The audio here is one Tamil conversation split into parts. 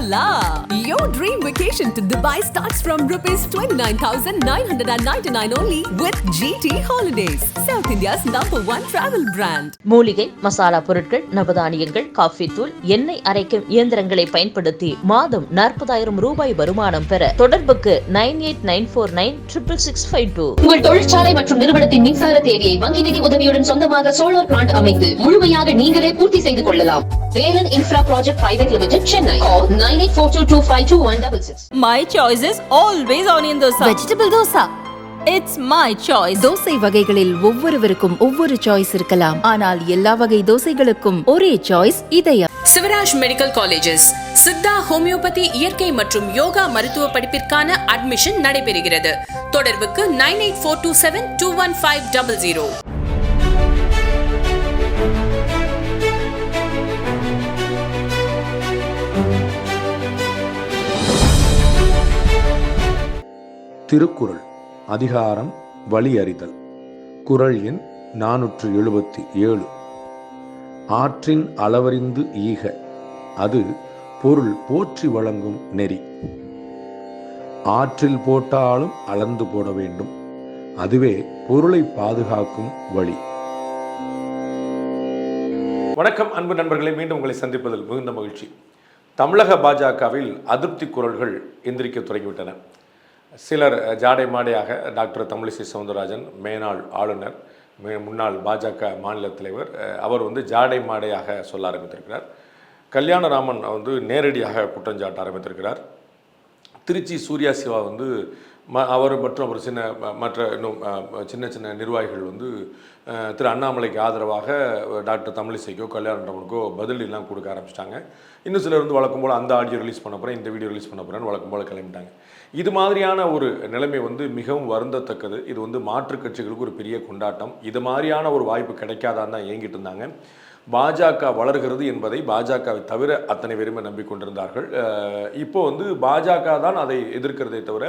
la. Your dream vacation to Dubai starts from rupees 29,999 only with GT Holidays, South India's number one travel brand. மூலிகை மசாலா பொருட்கள் நவதானியங்கள் காஃபி தூள் எண்ணெய் அரைக்கும் இயந்திரங்களை பயன்படுத்தி மாதம் நாற்பதாயிரம் ரூபாய் வருமானம் பெற தொடர்புக்கு nine eight nine four nine triple six five two உங்கள் தொழிற்சாலை மற்றும் நிறுவனத்தின் மின்சார தேவையை வங்கி நிதி உதவியுடன் சொந்தமாக சோலார் பிளான்ட் அமைத்து முழுமையாக நீங்களே பூர்த்தி செய்து கொள்ளலாம். Velan infra project private limited Chennai nine eight four two two five two one double six My choice is always onion dosa. Vegetable dosa It's my choice. தோசை வகைகளில் ஒவ்வொருவருக்கும் ஒவ்வொரு சாய்ஸ் இருக்கலாம். ஆனால் எல்லா வகை தோசைகளுக்கும் ஒரே சாய்ஸ் இதயம். Sivaraj medical colleges Siddha homeopathy இயற்கை மற்றும் யோகா மருத்துவ படிப்பிற்கான அட்மிஷன் நடைபெறுகிறது. தொடர்புக்கு nine eight four two seven two one five double zero. Thirukkural அதிகாரம் வழியறிதல். குறள் எண் நானூற்று எழுபத்தி ஏழு. ஆற்றின் அளவறிந்து ஈக அது பொருள் போற்றி வழங்கும் நெறி. ஆற்றில் போட்டாலும் அளந்து போட வேண்டும் அதுவே பொருளை பாதுகாக்கும் வழி. வணக்கம் அன்பு நண்பர்களை மீண்டும் உங்களை சந்திப்பதில் மிகுந்த மகிழ்ச்சி. தமிழக பாஜகவில் அதிருப்தி குரல்கள் எந்திரிக்க தொடங்கிவிட்டன. சிலர் ஜாடை மாடையாக டாக்டர் தமிழிசை சவுந்தரராஜன் மேனாள் ஆளுநர் மே- முன்னாள் பாஜக மாநில தலைவர் அவர் வந்து ஜாடை மாடையாக சொல்ல ஆரம்பித்திருக்கிறார். கல்யாணராமன் வந்து நேரடியாக குற்றஞ்சாட்ட ஆரம்பித்திருக்கிறார். திருச்சி சூர்யா சிவா வந்து ம அவர் மற்றும் ஒரு சின்ன மற்ற இன்னும் சின்ன சின்ன நிர்வாகிகள் வந்து திரு அண்ணாமலைக்கு ஆதரவாக டாக்டர் தமிழிசைக்கோ கல்யாணராமனுக்கோ பதில் எல்லாம் கொடுக்க ஆரம்பிச்சிட்டாங்க. இன்னும் சிலர் வந்து வழக்கம் போல் அந்த ஆடியோ ரிலீஸ் பண்ண போகிறேன் இந்த வீடியோ ரிலீஸ் பண்ண போகிறேன்னு வழக்கம் போல் கிளம்பிட்டாங்க. இது மாதிரியான ஒரு நிலைமை வந்து மிகவும் வருந்தத்தக்கது. இது வந்து மாற்றுக் கட்சிகளுக்கு ஒரு பெரிய கொண்டாட்டம். இது மாதிரியான ஒரு வாய்ப்பு கிடைக்காதான்னு தான் ஏங்கிட்டு இருந்தாங்க. பாஜக வளர்கிறது என்பதை பாஜகவை தவிர அத்தனை பேருமே நம்பிக்கொண்டிருந்தார்கள். இப்போ வந்து பாஜக தான் அதை எதிர்க்கிறதே தவிர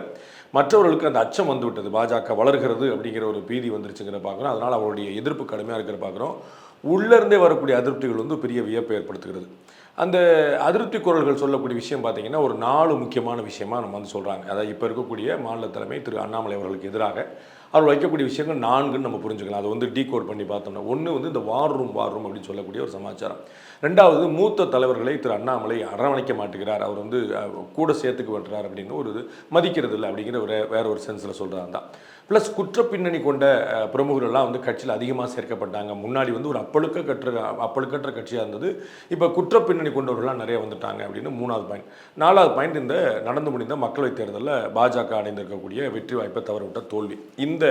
மற்றவர்களுக்கு அந்த அச்சம் வந்து விட்டது பாஜக வளர்கிறது அப்படிங்கிற ஒரு பீதி வந்துருச்சுங்கிற பார்க்குறோம். அதனால் அவருடைய எதிர்ப்பு கடுமையாக இருக்கிற பார்க்குறோம். உள்ளேருந்தே வரக்கூடிய அதிருப்திகள் வந்து பெரிய வியப்பை ஏற்படுத்துகிறது. அந்த அதிருப்தி குரல்கள் சொல்லக்கூடிய விஷயம் பார்த்தீங்கன்னா ஒரு நாலு முக்கியமான விஷயமா நம்ம வந்து சொல்கிறாங்க அதாவது இப்போ இருக்கக்கூடிய மாநில தலைமை திரு அண்ணாமலை அவர்களுக்கு எதிராக அவர் வைக்கக்கூடிய விஷயங்கள் நான்குன்னு நம்ம புரிஞ்சுக்கலாம். அதை வந்து டீகோட் பண்ணி பார்த்தோம்னா ஒன்று வந்து இந்த வார் ரூம் வார் ரூம் அப்படின்னு சொல்லக்கூடிய ஒரு சமாச்சாரம். ரெண்டாவது மூத்த தலைவர்களை திரு அண்ணாமலை அரவணைக்க மாட்டுகிறார் அவர் வந்து கூட சேர்த்துக்கு வந்துறார் அப்படின்னு ஒரு இது மதிக்கிறது இல்லை அப்படிங்கிற ஒரு வேற ஒரு சென்ஸில் சொல்கிறாங்க தான் ப்ளஸ் குற்ற பின்னணி கொண்ட பிரமுகர்கள்லாம் வந்து கட்சியில் அதிகமாக சேர்க்கப்பட்டாங்க. முன்னாடி வந்து ஒரு அப்பழுக்க கற்ற அப்பழுக்கற்ற கட்சியாக இருந்தது. இப்போ குற்ற பின்னணி கொண்டவர்கள்லாம் நிறைய வந்துட்டாங்க அப்படின்னு மூணாவது பாயிண்ட் நாலாவது பாயிண்ட் இந்த நடந்து முடிந்த மக்களவைத் தேர்தலில் பாஜக அடைந்திருக்கக்கூடிய வெற்றி வாய்ப்பை தவறவிட்ட தோல்வி. இந்த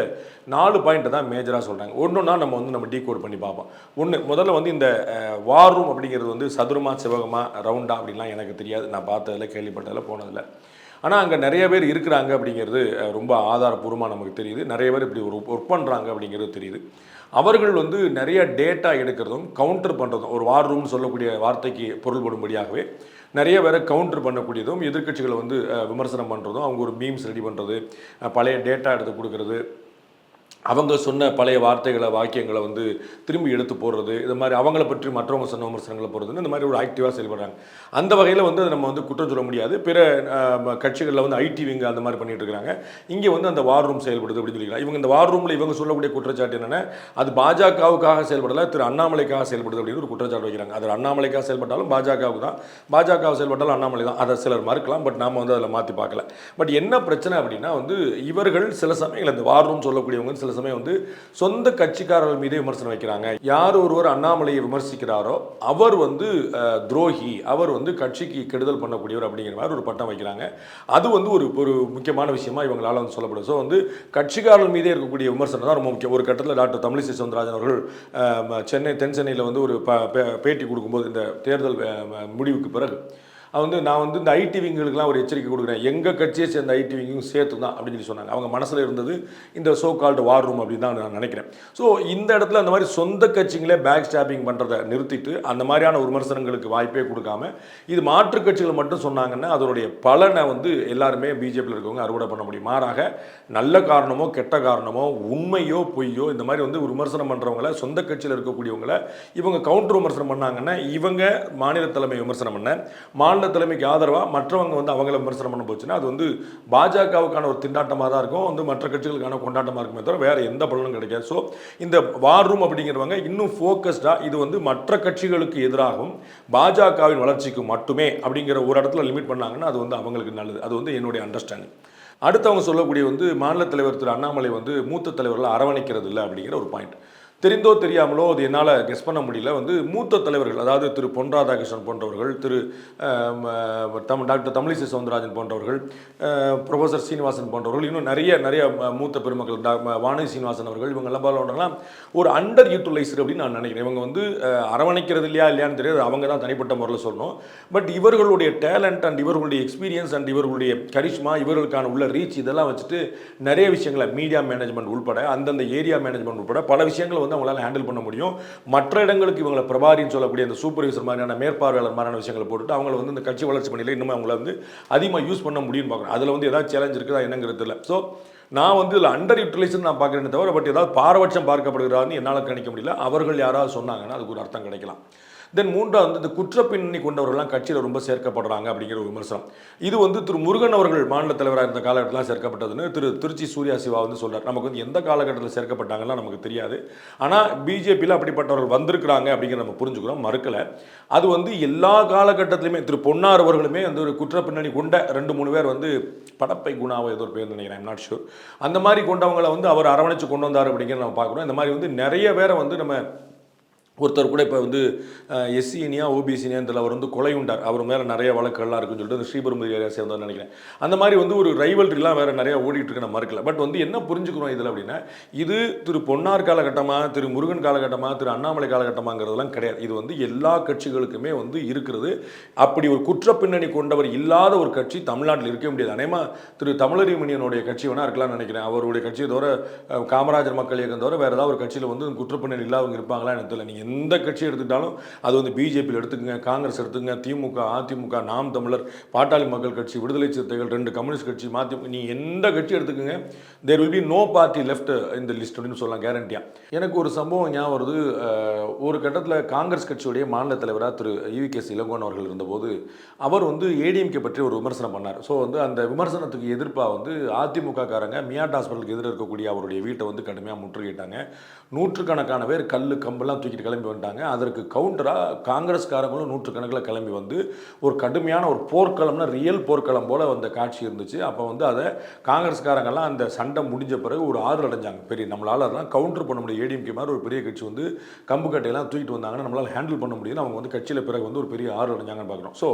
நாலு பாயிண்ட்டை தான் மேஜராக சொல்கிறாங்க ஒன்றுனா நம்ம வந்து நம்ம டீகோட் பண்ணி பார்ப்போம். ஒன்று முதல்ல வந்து இந்த வார் ரூம் அப்படிங்கிறது வந்து சதுரமா சிவகமாக ரவுண்டா அப்படின்லாம் எனக்கு தெரியாது. நான் பார்த்ததில் கேள்விப்பட்டதில் போனதில்லை. ஆனால் அங்கே நிறைய பேர் இருக்கிறாங்க அப்படிங்கிறது ரொம்ப ஆதாரப்பூர்வமாக நமக்கு தெரியுது. நிறைய பேர் இப்படி ஒரு ஒர்க் பண்ணுறாங்க அப்படிங்கிறது தெரியுது. அவர்கள் வந்து நிறைய டேட்டா எடுக்கிறதும் கவுண்டர் பண்ணுறதும் ஒரு வார் ரூம்னு சொல்லக்கூடிய வார்த்தைக்கு பொருள்படும்படியாகவே நிறைய பேரை கவுண்டர் பண்ணக்கூடியதும் எதிர்க்கட்சிகளை வந்து விமர்சனம் பண்ணுறதும் அவங்க ஒரு மீம்ஸ் ரெடி பண்ணுறது பழைய டேட்டா எடுத்து கொடுக்கறது அவங்க சொன்ன பழைய வார்த்தைகளை வாக்கியங்களை வந்து திரும்பி எடுத்து போடுறது இது மாதிரி அவங்கள பற்றி மற்றவங்க சொன்ன விமர்சனங்களை போடுறதுன்னு இந்த மாதிரி ஒரு ஆக்டிவாக செயல்படுறாங்க. அந்த வகையில் வந்து அதை நம்ம வந்து குற்றம் சொல்ல முடியாது. பிற கட்சிகளில் வந்து ஐடி விங்க அந்த மாதிரி பண்ணிட்டு இருக்கிறாங்க இங்கே வந்து அந்த வார் ரூம் செயல்படுது அப்படின்னு சொல்லிக்கலாம். இவங்க இந்த வார் ரூமில் இவங்க சொல்லக்கூடிய குற்றச்சாட்டு என்னென்னா அது பாஜகவுக்காக செயல்படலை திரு அண்ணாமலைக்காக செயல்படுது அப்படின்னு ஒரு குற்றச்சாட்டு வைக்கிறாங்க. அது அண்ணாமலைக்காக செயல்பட்டாலும் பாஜகவுக்கு தான். பாஜக செயல்பட்டாலும் அண்ணாமலை தான். அதை சிலர் மறுக்கலாம் பட் நாம் வந்து அதில் மாற்றி பார்க்கல. பட் என்ன பிரச்சனை அப்படின்னா வந்து இவர்கள் சில சமயங்கள் இந்த வார் ரூம் சொல்லக்கூடியவங்க சில சமயம் வந்து சொந்த கட்சிக்காரர்கள் மீதே விமர்சனம் வைக்கிறாங்க. யார் ஒருவர் அண்ணாமலையை விமர்சிக்கிறாரோ அவர் வந்து துரோகி அவர் வந்து கட்சிக்கு கெடுதல் பண்ணக்கூடியவர் அப்படிங்கிற மாதிரி ஒரு பட்டம் வைக்கிறாங்க. அது வந்து ஒரு ஒரு முக்கியமான விஷயமா இவங்களால வந்து சொல்லப்படும் ஸோ வந்து கட்சிக்காரர்கள் மீதே இருக்கக்கூடிய விமர்சனம் தான் ரொம்ப முக்கியம். ஒரு கட்டத்தில் டாக்டர் தமிழிசை சவுந்தரராஜன் அவர்கள் சென்னை தென் சென்னையில் வந்து ஒரு பேட்டி கொடுக்கும்போது இந்த தேர்தல் முடிவுக்கு பிறகு வந்து நான் வந்து இந்த ஐடி விங்களுக்குலாம் ஒரு எச்சரிக்கை கொடுக்குறேன். எங்கள் கட்சியை சேர்ந்த ஐடி விங்கும் சேர்த்து தான் அப்படின்னு சொல்லி சொன்னாங்க. அவங்க மனசில் இருந்தது இந்த சோ கால்டு வார் ரூம் அப்படின்னு தான் நான் நினைக்கிறேன். ஸோ இந்த இடத்துல அந்த மாதிரி சொந்த கட்சிங்களே பேக் ஸ்டாப்பிங் பண்ணுறதை நிறுத்திட்டு அந்த மாதிரியான விமர்சனங்களுக்கு வாய்ப்பே கொடுக்காம இது மாற்றுக் கட்சிகள் மட்டும் சொன்னாங்கன்னா அதனுடைய பலனை வந்து எல்லாருமே பிஜேபியில் இருக்கவங்க அறுவடை பண்ண முடியும். மாறாக நல்ல காரணமோ கெட்ட காரணமோ உண்மையோ பொய்யோ இந்த மாதிரி வந்து விமர்சனம் பண்ணுறவங்கள சொந்த கட்சியில் இருக்கக்கூடியவங்கள இவங்க கவுண்டர் விமர்சனம் பண்ணாங்கன்னா இவங்க மாநில தலைமை விமர்சனம் பண்ண மாநில மாநில தலைமைக்கு ஆதரவாக மற்றவங்க வந்து அவங்கள விமர்சனம் பண்ண போச்சுன்னா அது வந்து பாஜகவுக்கான ஒரு திண்டாட்டமாக தான் இருக்கும். வந்து மற்ற கட்சிகளுக்கான கொண்டாட்டமாக இருக்குமே தவிர வேறு எந்த பலனும் கிடைக்காது. ஸோ இந்த வார் ரூம் அப்படிங்கிறவங்க இன்னும் ஃபோக்கஸ்டாக இது வந்து மற்ற கட்சிகளுக்கு எதிராகவும் பாஜகவின் வளர்ச்சிக்கு மட்டுமே அப்படிங்கிற ஒரு இடத்துல லிமிட் பண்ணாங்கன்னா அது வந்து அவங்களுக்கு நல்லது. அது வந்து என்னுடைய அண்டர்ஸ்டாண்டிங் அடுத்தவங்க சொல்லக்கூடிய வந்து மாநில தலைவர் திரு அண்ணாமலை வந்து மூத்த தலைவர்களை அரவணைக்கிறது இல்லை அப்படிங்கிற ஒரு பாயிண்ட் தெரிந்தோ தெரியாமலோ அது என்னால் கெஸ் பண்ண முடியல. வந்து மூத்த தலைவர்கள் அதாவது திரு பொன் ராதாகிருஷ்ணன் போன்றவர்கள் திரு தம் டாக்டர் தமிழிசை சவுந்தரராஜன் போன்றவர்கள் ப்ரொஃபஸர் சீனிவாசன் போன்றவர்கள் இன்னும் நிறைய நிறைய மூத்த பெருமக்கள் டா வானதி சீனிவாசன் அவர்கள் இவங்கெல்லாம் போன்றவங்களாம் ஒரு அண்டர் யூட்டிலைசர் அப்படின்னு நான் நினைக்கிறேன். இவங்க வந்து அரவணைக்கிறது இல்லையா இல்லையான்னு தெரியாது. அவங்க தான் தனிப்பட்ட முறையில் சொல்லணும். பட் இவர்களுடைய டேலண்ட் அண்ட் இவர்களுடைய எக்ஸ்பீரியன்ஸ் அண்ட் இவர்களுடைய கரிஷ்மா இவர்களுக்கான உள்ள ரீச் இதெல்லாம் வச்சுட்டு நிறைய விஷயங்களை மீடியா மேனேஜ்மெண்ட் உள்பட அந்தந்த ஏரியா மேனேஜ்மெண்ட் உட்பட பல விஷயங்களை வந்து அவங்களால ஹேண்டில் பண்ண முடியும். மற்ற இடங்களுக்கு இவங்களை பிரபாரின்னு சொல்லக்கூடிய அந்த சூப்பர்வைசர் மாதிரியான மேற்பார்வையாளர் மாதிரியான விஷயங்களை போட்டுட்டு அவங்கள வந்து இந்த கட்சி வளர்ச்சி பணியில் இன்னும் அவங்கள வந்து அதிகமாக யூஸ் பண்ண முடியும்னு பார்க்குறோம் அதில் வந்து ஏதாவது சேலஞ்ச் இருக்குதா என்னங்கிறது இல்லை ஸோ நான் வந்து இதில் அண்டர் யூட்டிலைசேஷன் நான் பார்க்குறேன்னு தவிர பட் ஏதாவது பாரபட்சம் பார்க்கப்படுகிறான்னு என்னால் கணிக்க முடியல. அவர்கள் யாராவது சொன்னாங்கன்னா அதுக்கு ஒரு அர்த்தம் கிடைக்கலாம். தென் மூன்றாவது வந்து இந்த குற்ற பின்னணி கொண்டவர்கள்லாம் கட்சியில் ரொம்ப சேர்க்கப்படுறாங்க அப்படிங்கிற ஒரு விமர்சனம். இது வந்து திரு முருகன் அவர்கள் மாநில தலைவராக இருந்த காலகட்டத்தில் சேர்க்கப்பட்டதுன்னு திரு திருச்சி சூர்யா சிவா வந்து சொல்றார். நமக்கு வந்து எந்த காலகட்டத்தில் சேர்க்கப்பட்டாங்கலாம் நமக்கு தெரியாது. ஆனால் பிஜேபியில் அப்படிப்பட்டவர்கள் வந்திருக்கிறாங்க அப்படிங்கிற நம்ம புரிஞ்சுக்கிறோம் மறுக்கலை. அது வந்து எல்லா காலகட்டத்திலுமே திரு பொன்னார் அவர்களுமே வந்து ஒரு குற்ற பின்னணி கொண்ட ரெண்டு மூணு பேர் வந்து படப்பை குணாவை ஏதோ ஒரு பேர் நினைக்கிறேன் நாட் ஷூர் அந்த மாதிரி கொண்டவங்களை வந்து அவர் அரவணைச்சு கொண்டு வந்தார் அப்படிங்கிற நம்ம பார்க்குறோம். இந்த மாதிரி வந்து நிறைய பேரை வந்து நம்ம ஒருத்தர் கூட இப்போ வந்து எஸ்சினியா ஓபிசினியான்றதுல அவர் வந்து கொலை உண்டார். அவர் மேலே நிறைய வழக்குகள்லாம் இருக்குன்னு சொல்லிட்டு அந்த ஸ்ரீபெரும்புரி ஏரியா சேர்ந்தவர் நினைக்கிறேன். அந்த மாதிரி வந்து ஒரு ரைவல்ரிலாம் வேறு நிறைய ஓடிட்டு இருக்கு நம்ம மறுக்கல. பட் வந்து என்ன புரிஞ்சுக்கிறோம் இதில் அப்படின்னா இது திரு பொன்னார் காலகட்டமாக திரு முருகன் காலகட்டமாக திரு அண்ணாமலை காலகட்டமாங்கிறதெல்லாம் கிடையாது. இது வந்து எல்லா கட்சிகளுக்குமே வந்து இருக்கிறது. அப்படி ஒரு குற்ற பின்னணி கொண்டவர் இல்லாத ஒரு கட்சி தமிழ்நாட்டில் இருக்க முடியாது. அநேகமா திரு தமிழறிமணியனுடைய கட்சி வேணால் இருக்கலாம்னு நினைக்கிறேன். அவருடைய கட்சியை தவிர காமராஜர் மக்கள் இயக்கம் தவிர வேறு ஏதாவது ஒரு கட்சியில் வந்து குற்ற பின்னணி இல்லாதவங்க இருப்பாங்களா எனக்கு தெரியல. நீங்கள் எந்த கட்சி எடுத்துக்கிட்டாலும் அது வந்து பிஜேபியில் எடுத்துக்கங்க காங்கிரஸ் எடுத்துக்கங்க திமுக அதிமுக நாம் தமிழர் பாட்டாளி மக்கள் கட்சி விடுதலை சிறுத்தைகள் ரெண்டு கம்யூனிஸ்ட் கட்சி மதிமுக நீ எந்த கட்சி எடுத்துக்கங்க there will be no party left இந்த லிஸ்ட் அப்படின்னு சொல்லலாம் கேரண்டியா எனக்கு ஒரு சம்பவம் ஞாபகம் வருது. ஒரு கட்டத்தில் காங்கிரஸ் கட்சியுடைய மாநில தலைவராக திரு ஈவி கே இளங்கோன் அவர்கள் இருந்தபோது அவர் வந்து ஏடிஎம்கே பற்றி ஒரு விமர்சனம் பண்ணார். ஸோ வந்து அந்த விமர்சனத்துக்கு எதிர்ப்பாக வந்து அதிமுக காரங்க மியாட் ஹாஸ்பிட்டலுக்கு எதிராக இருக்கக்கூடிய அவருடைய வீட்டை வந்து கடுமையாக முற்றுகையிட்டாங்க. நூற்றுக்கணக்கான பேர் கல் கம்பெல்லாம் தூக்கிட்டு கிளம்பி வந்துட்டாங்க அதற்கு கவுண்டராக காங்கிரஸ்காரங்களும் நூற்றுக்கணக்கில் கிளம்பி வந்து ஒரு கடுமையான ஒரு போர்க்களம்னா ரியல் போர்க்களம் போல் வந்த காட்சி இருந்துச்சு. அப்போ வந்து அதை காங்கிரஸ்காரங்கெல்லாம் அந்த சண்டை முடிஞ்ச பிறகு ஒரு ஆறு அடைஞ்சாங்க. பெரிய நம்மளால் அதெல்லாம் கவுண்டர் பண்ண முடியும் ஏடிஎம்கே மாதிரி ஒரு பெரிய கட்சி வந்து கம்பு கட்டையெல்லாம் தூக்கிட்டு வந்தாங்கன்னா நம்மளால் ஹேண்டில் பண்ண முடியும் அவங்க வந்து கட்சியில் பிறகு வந்து ஒரு பெரிய ஆறு அடைஞ்சாங்கன்னு பார்க்குறோம். ஸோ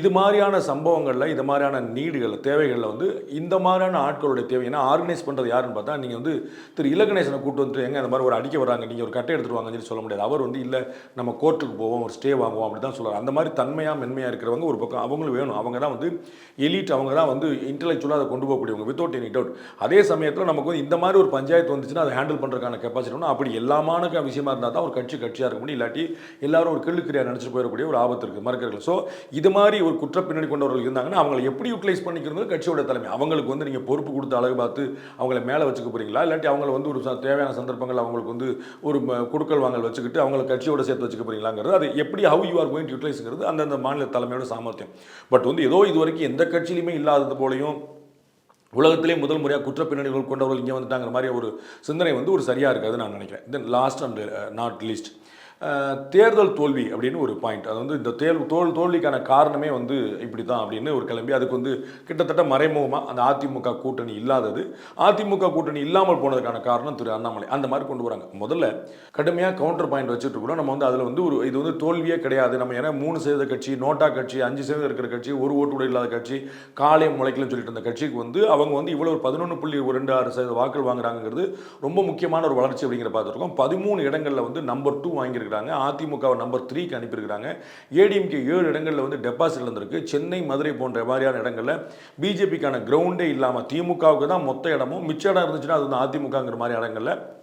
இது மாதிரியான சம்பவங்களில் இது மாதிரியான நீடுகள் தேவைகளில் வந்து இந்த மாதிரியான ஆட்களுடைய தேவை. ஏன்னா ஆர்கனைஸ் பண்ணுறது யாருன்னு பார்த்தா நீங்கள் வந்து திரு இலகணேசனை கூட்டு வந்து எங்க அந்த மாதிரி ஒரு அடிக்க வராங்க நீங்கள் ஒரு கட்டை எடுத்துருவாங்கன்னு சொல்லி சொல்ல முடியாது. அவர் வந்து இல்லை நம்ம கோர்ட்டுக்கு போவோம் ஒரு ஸ்டே வாங்குவோம் அப்படி தான் சொல்கிறார் அந்த மாதிரி தன்மையாக மென்மையாக இருக்கிறவங்க ஒரு பக்கம் அவங்களும் வேணும். அவங்க தான் வந்து எலிட் அவங்க தான் வந்து இன்டலெக்சுவலாக அதை கொண்டு போகக்கூடியவங்க வித்தவுட் எனி டவுட் அதே சமயத்தில் நமக்கு வந்து இந்த மாதிரி ஒரு பஞ்சாயத்து வந்துச்சுன்னா அதை ஹேண்டில் பண்ணுறதுக்கான கெப்பாசிட்டி ஒன்று அப்படி எல்லாமான விஷயமா இருந்தால் தான் ஒரு கட்சி கட்சியாக இருக்க முடியும். இல்லாட்டி எல்லாரும் ஒரு கிள்ளுக்கிரியாக நினச்சிட்டு போயிடக்கூடிய ஒரு ஆபத்து இருக்குது மறுக்கிறார்கள் ஸோ இது மாதிரி ஒரு குற்ற பின்னணி கொண்டவர்கள் இருந்தாங்கன்னா அவங்களை எப்படி யூட்டிலைஸ் பண்ணிக்கிறது கட்சியோட தலைமை. அவங்களுக்கு வந்து நீங்கள் பொறுப்பு கொடுத்து அழகு பார்த்து அவங்கள மேலே வச்சுக்க போகிறீங்களா இல்லாட்டி அவங்களை வந்து ஒரு தேவையான சந்தர்ப்பங்கள் அவங்களுக்கு வந்து ஒரு கொடுக்கல் வாங்கல் வச்சுக்கிட்டு அவங்கள கட்சியோட சேர்த்து வச்சுக்க போறீங்களாங்கிறது அது எப்படி how you are going to யூட்டிலைஸ்ங்கிறது அந்தந்த மாநில தலைமையோட சாமர்த்தியம். பட் வந்து ஏதோ இது வரைக்கும் எந்த கட்சியிலுமே இல்லாதது போலையும் உலகத்திலே முதல் முறையாக குற்ற பின்னணிகள் கொண்டவர்கள் இங்கே வந்துட்டாங்கிற மாதிரி ஒரு சிந்தனை வந்து ஒரு சரியாக இருக்காதுன்னு நான் நினைக்கிறேன். Then last and not least தேர்தல் தோல்வி அப்படின்னு ஒரு பாயிண்ட் அது வந்து இந்த தேர்வு தோல் தோல்விக்கான காரணமே வந்து இப்படி தான் அப்படின்னு ஒரு கிளம்பி அதுக்கு வந்து கிட்டத்தட்ட மறைமுகமாக அந்த அதிமுக கூட்டணி இல்லாதது. அதிமுக கூட்டணி இல்லாமல் போனதுக்கான காரணம் திரு அண்ணாமலை. அந்த மாதிரி கொண்டு வராங்க. முதல்ல கடுமையாக கவுண்டர் பாயிண்ட் வச்சுட்டு கூட நம்ம வந்து அதில் வந்து ஒரு இது வந்து தோல்வியே கிடையாது. நம்ம ஏன்னா மூணு சதவீத கட்சி நோட்டா கட்சி அஞ்சு சதவீதம் இருக்கிற கட்சி ஒரு ஓட்டு கூட இல்லாத கட்சி காலை முளைக்கலன்னு சொல்லிட்டு இருந்த கட்சிக்கு வந்து அவங்க வந்து இவ்வளோ ஒரு பதினொன்று புள்ளி ஒரு ரெண்டு ஆறு சதவீத வாக்கள் வாங்குறாங்கிறது ரொம்ப முக்கியமான ஒரு வளர்ச்சி அப்படிங்கிற பார்த்துருக்கோம் பதிமூணு இடங்களில் வந்து நம்பர் டூ அனுப்பியிருக்கிறாங்க. அதிமுக நம்பர் த்ரீக்கு அனுப்பியிருக்கிறாங்க. ஏடிஎம்கே ஏழு இடங்களில் வந்து டெபாசிட் இருந்திருக்கு. சென்னை மதுரை போன்ற மாதிரியான இடங்களில் பிஜேபிக்கான கிரவுண்டே இல்லாமல் திமுகவுக்கு தான் மொத்த இடமும் மிச்ச இடம் இருந்துச்சுன்னா அது வந்து அதிமுகங்கிற மாதிரி இடங்களில்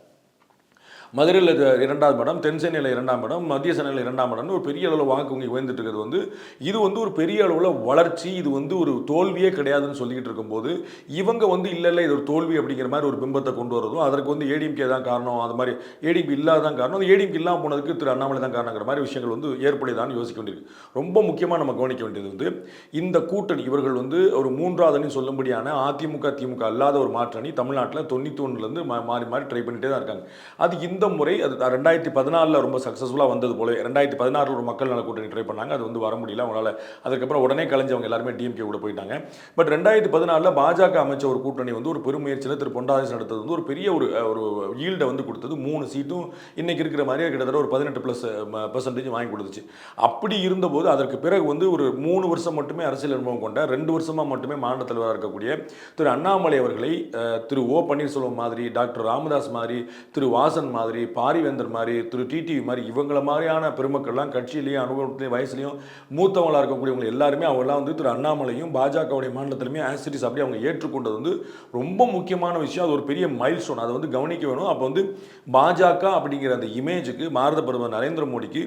மதுரையில் இரண்டாவது இடம் தென் சென்னையில் இரண்டாம் இடம் மத்திய சென்னையில் இரண்டாம் இடம்னு ஒரு பெரிய அளவில் வாக்கு வங்கி உயர்ந்துட்டு இருக்கிறது வந்து இது வந்து ஒரு பெரிய அளவில் வளர்ச்சி இது வந்து ஒரு தோல்வியே கிடையாதுன்னு சொல்லிக்கிட்டு இருக்கும்போது இவங்க வந்து இல்லை இல்லை இது ஒரு தோல்வி அப்படிங்கிற மாதிரி ஒரு பிம்பத்தை கொண்டு வரதும் அதற்கு வந்து ஏடிஎம்கே தான் காரணம் அது மாதிரி ஏடிஎம்கே இல்லாதான் காரணம் அந்த ஏடிஎம்கே இல்லாமல் போனதுக்கு திரு அண்ணாமலை தான் காரணங்கிற மாதிரி விஷயங்கள் வந்து ஏற்படுதான்னு யோசிக்க வேண்டியிருக்கு. ரொம்ப முக்கியமாக நம்ம கவனிக்க வேண்டியது வந்து இந்த கூட்டணி இவர்கள் வந்து ஒரு மூன்றாவது அணி சொல்லும்படியான அதிமுக திமுக அல்லாத ஒரு மாற்றணி தமிழ்நாட்டில் தொண்ணூற்றி ஒன்றுலேருந்து மாறி மாறி ட்ரை பண்ணிகிட்டே தான் இருக்காங்க. அது இந்த இந்த முறை அது ரெண்டாயிரத்தி பதினாலில் ரொம்ப சக்ஸஸ்ஃபுல்லாக வந்தது போல. ரெண்டாயிரத்தி பதினாறில் ஒரு மக்கள் நல கூட்டணி ட்ரை பண்ணாங்க. அது வந்து வர முடியல. அவங்களால அதுக்கப்புறம் உடனே கலைஞ்சவங்க எல்லாருமே டிஎம்கே கூட போயிட்டாங்க. பட் ரெண்டாயிரத்தி பதினாலில் பாஜக அமைச்ச ஒரு கூட்டணி வந்து ஒரு பெருமுயற்சியில் திரு பொண்டாரஸ் நடத்தது வந்து ஒரு பெரிய ஒரு ஒரு ஈல்டை வந்து கொடுத்தது. மூணு சீட்டும் இன்னைக்கு இருக்கிற மாதிரியே கிட்டத்தட்ட ஒரு பதினெட்டு ப்ளஸ் பர்சன்டேஜ் வாங்கி கொடுத்துச்சு. அப்படி இருந்தபோது அதற்கு பிறகு வந்து ஒரு மூணு வருஷம் மட்டுமே அரசியல் அனுபவம் கொண்ட ரெண்டு வருஷமாக மட்டுமே மாநில தலைவராக இருக்கக்கூடிய திரு அண்ணாமலை அவர்களை திரு ஓ பன்னீர்செல்வம் மாதிரி டாக்டர் ராமதாஸ் மாதிரி திரு வாசன் மாதிரி பாரிவேந்தர் மாதிரி திரு டிடிவி மாதிரி இவங்கள மாதிரியான பெருமக்கள்லாம் கட்சியிலையும் அனுபவத்திலையும் வயசுலையும் மூத்தவங்களாக இருக்கக்கூடியவங்க எல்லாருமே அவங்களாம் வந்து திரு அண்ணாமலையும் பாஜகவுடைய மாநிலத்திலுமே ஆசிரிஸ் அப்படி அவங்க ஏற்றுக்கொண்டது வந்து ரொம்ப முக்கியமான விஷயம். அது ஒரு பெரிய மைல் ஸ்டோன் அதை வந்து கவனிக்க வேணும். அப்போ வந்து பாஜக அப்படிங்கிற அந்த இமேஜுக்கு பாரத பிரதமர் நரேந்திர மோடிக்கு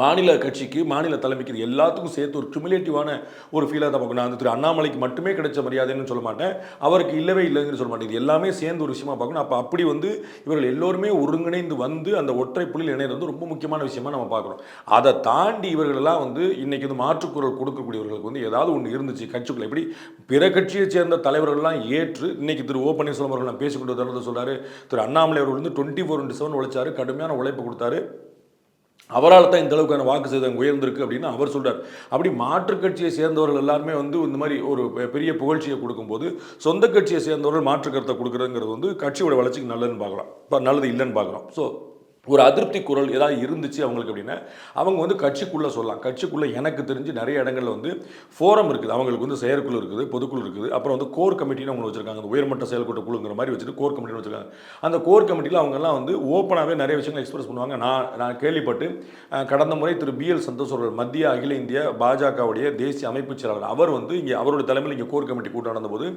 மாநில கட்சிக்கு மாநில தலைமைக்கு இது எல்லாத்துக்கும் சேர்த்து ஒரு குமிலேட்டிவான ஒரு ஃபீலாக தான் பார்க்கணும். அந்த திரு அண்ணாமலைக்கு மட்டுமே கிடைச்ச மரியாதைன்னு சொல்ல மாட்டேன். அவருக்கு இல்லவே இல்லைன்னு சொல்ல மாட்டேன். இது எல்லாமே சேர்ந்து ஒரு விஷயமா பார்க்கணும். அப்போ அப்படி வந்து இவர்கள் எல்லோருமே ஒருங்கிணைந்து வந்து அந்த ஒற்றை புள்ளியில் இணையது வந்து ரொம்ப முக்கியமான விஷயமா நம்ம பார்க்குறோம் அதை தாண்டி இவர்களெல்லாம் வந்து இன்றைக்கி வந்து மாற்றுக்குரல் கொடுக்கக்கூடியவர்களுக்கு வந்து ஏதாவது ஒன்று இருந்துச்சு கட்சிக்குள்ள எப்படி பிற கட்சியை சேர்ந்த தலைவர்கள்லாம் ஏற்று இன்னைக்கு திரு ஓ பன்னீர்செல்வம் அவர்கள் நான் பேசிக்கொண்டு தருணத்தை திரு அண்ணாமலை அவர்கள் வந்து டுவெண்ட்டி ஃபோர் இன்ட்டு செவன் உழைச்சாரு கடுமையான உழைப்பு கொடுத்தாரு. அவரால் தான் இந்த அளவுக்கான வாக்கு சதவீதம் உயர்ந்திருக்கு அப்படின்னு அவர் சொல்கிறார் அப்படி மாற்றுக் கட்சியை சேர்ந்தவர்கள் எல்லாருமே வந்து இந்த மாதிரி ஒரு பெ- பெரிய புகழ்ச்சியை கொடுக்கும்போது சொந்த கட்சியை சேர்ந்தவர்கள் மாற்று கருத்தை கொடுக்குறதுங்கிறது வந்து கட்சியோட வளர்ச்சிக்கு நல்லதுன்னு பார்க்கலாம். இப்போ நல்லது இல்லைன்னு பார்க்குறோம் ஸோ ஒரு அதிருப்தி குரல் ஏதாவது இருந்துச்சு அவங்களுக்கு அப்படின்னா அவங்க வந்து கட்சிக்குள்ளே சொல்லலாம். கட்சிக்குள்ளே எனக்கு தெரிஞ்சு நிறைய இடங்கள்ல வந்து ஃபோரம் இருக்குது. அவங்களுக்கு வந்து செயற்குழு இருக்குது பொதுக்குழு இருக்குது. அப்புறம் வந்து கோர் கமிட்டின்னு அவங்க வச்சிருக்காங்க. அந்த உயர்மட்ட செயல்கூட்ட குழுங்கிற மாதிரி வச்சுட்டு கோர் கமிட்டின்னு வச்சிருக்காங்க. அந்த கோர் கமிட்டியில் அவங்கெல்லாம் வந்து ஓப்பனாகவே நிறைய விஷயங்கள் எக்ஸ்பிரஸ் பண்ணுவாங்க. நான் நான் கேள்விப்பட்டு கடந்த முறை திரு பி எல் சந்தோஷ் அவர்கள் மத்திய அகில இந்திய பாஜகவுடைய தேசிய அமைப்புச் செயலாளர் அவர் வந்து இங்கே அவருடைய தலைமையில் இங்கே கோர் கமிட்டி கூட்டம் நடந்தபோது